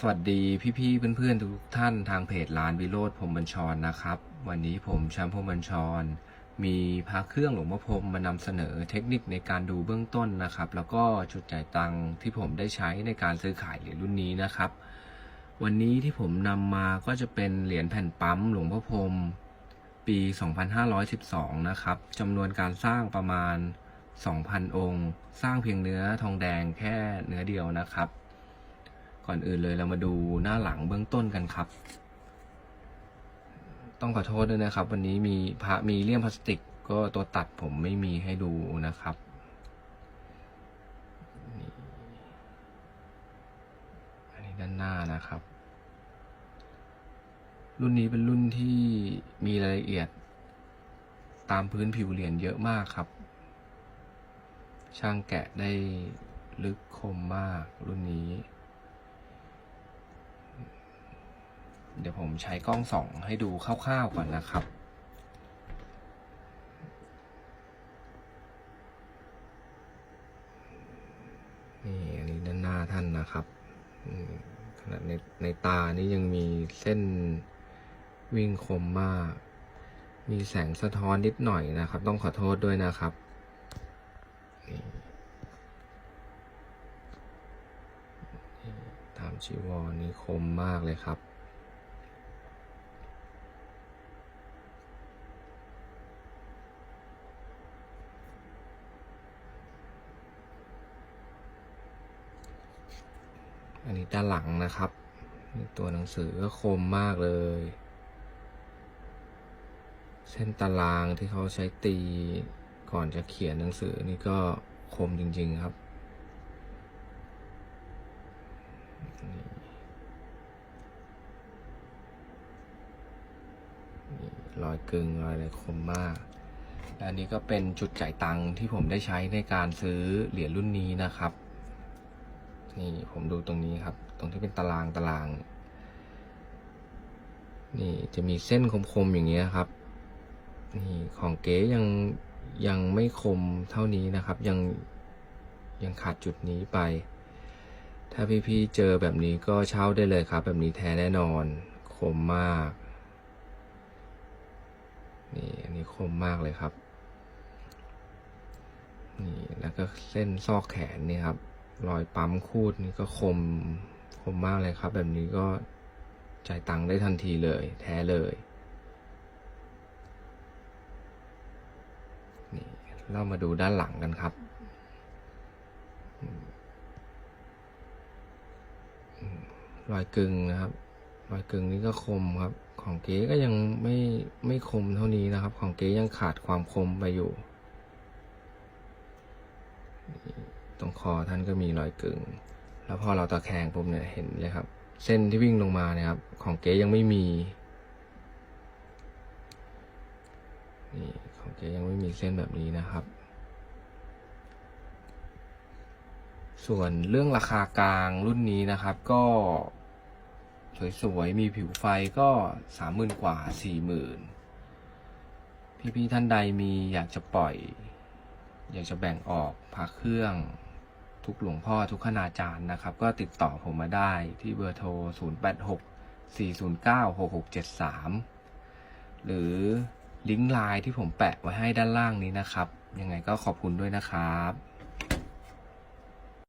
สวัสดีพี่ๆเพื่อนๆทุกท่านทางเพจร้านวิโรธพรมบัญชรนะครับ วันนี้ผมแชมป์พรมบัญชร มีพระเครื่องหลวงพ่อพรมมานำเสนอเทคนิคในการดูเบื้องต้นนะครับ แล้วก็จุดจ่ายตังค์ที่ผมได้ใช้ในการซื้อขายเหรียญรุ่นนี้นะครับ วันนี้ที่ผมนำมาก็จะเป็นเหรียญแผ่นปั๊มหลวงพ่อพรมปี 2512 นะครับจำนวนการสร้างประมาณ 2,000 องค์ สร้างเพียงเนื้อทองแดงแค่เนื้อเดียวนะครับ ก่อนอื่นเลยเรามาดูหน้าหลังเบื้องต้นกันครับ ต้องขอโทษด้วยนะครับ วันนี้มีพระมีเลี่ยมพลาสติก ก็ตัวตัดผมไม่มีให้ดูนะครับอันนี้ด้านหน้านะครับ รุ่นนี้เป็นรุ่นที่มีรายละเอียด ตามพื้นผิวเหรียญเยอะมากครับ ช่างแกะได้ลึกคมมากรุ่นนี้ เดี๋ยวผมใช้กล้องส่องให้ดูคร่าวๆก่อนนะครับนี่อันนี้ด้านหน้าท่านนะครับขนาดในในตานี่ยังมีเส้นวิ่งคมมาก มีแสงสะท้อนนิดหน่อยนะครับ ต้องขอโทษด้วยนะครับตามชีวรนี่คมมากเลยครับ อันนี้ด้านหลังนะครับ ตัวหนังสือก็คมมากเลย เส้นตารางที่เขาใช้ตีก่อนจะเขียนหนังสือนี่ก็คมจริงๆครับนี่รอยกึงรอยอะไรคมมากและอันนี้ก็เป็นจุดจ่ายตังค์ที่ผมได้ใช้ในการซื้อเหรียญรุ่นนี้นะครับ นี่ผมดูตรงนี้ครับ ตรงที่เป็นตารางตาราง นี่จะมีเส้นคมๆอย่างเงี้ยครับ นี่ของเก๋ยังยังไม่คมเท่านี้นะครับ ยังยังขาดจุดนี้ไป ถ้าพี่ๆเจอแบบนี้ก็เช่าได้เลยครับ แบบนี้แท้แน่นอน คมมาก นี่อันนี้คมมากเลยครับนี่แล้วก็เส้นซอกแขนนี่ครับ รอยปั๊มคูดนี่ก็คมคมมากเลยครับ แบบนี้ก็จ่ายตังค์ได้ทันทีเลย แท้เลยนี่เรามาดูด้านหลังกันครับรอยกึงนะครับ รอยกึงนี่ก็คมครับ ของเก๋ก็ยังไม่ไม่คมเท่านี้นะครับ ของเก๋ยังขาดความคมไปอยู่ ตรงคอท่านก็มีรอยกึ่ง แล้วพอเราตะแคงปุ๊บเนี่ยเห็นเลยครับ เส้นที่วิ่งลงมาเนี่ยครับ ของเก๋ยังไม่มีนี่ของเก๋ยังไม่มีเส้นแบบนี้นะครับ ส่วนเรื่องราคากลางรุ่นนี้นะครับก็สวยๆ มีผิวไฟก็สามหมื่นกว่าสี่หมื่นพี่ๆท่านใดมีอยากจะปล่อย อยากจะแบ่งออกพระเครื่อง ทุกหลวงพ่อทุกคณาจารย์นะครับ ก็ติดต่อผมมาได้ที่เบอร์โทร 086 409 6673 หรือลิงก์ไลน์ที่ผมแปะไว้ให้ด้านล่างนี้นะครับ ยังไงก็ขอบคุณด้วยนะครับ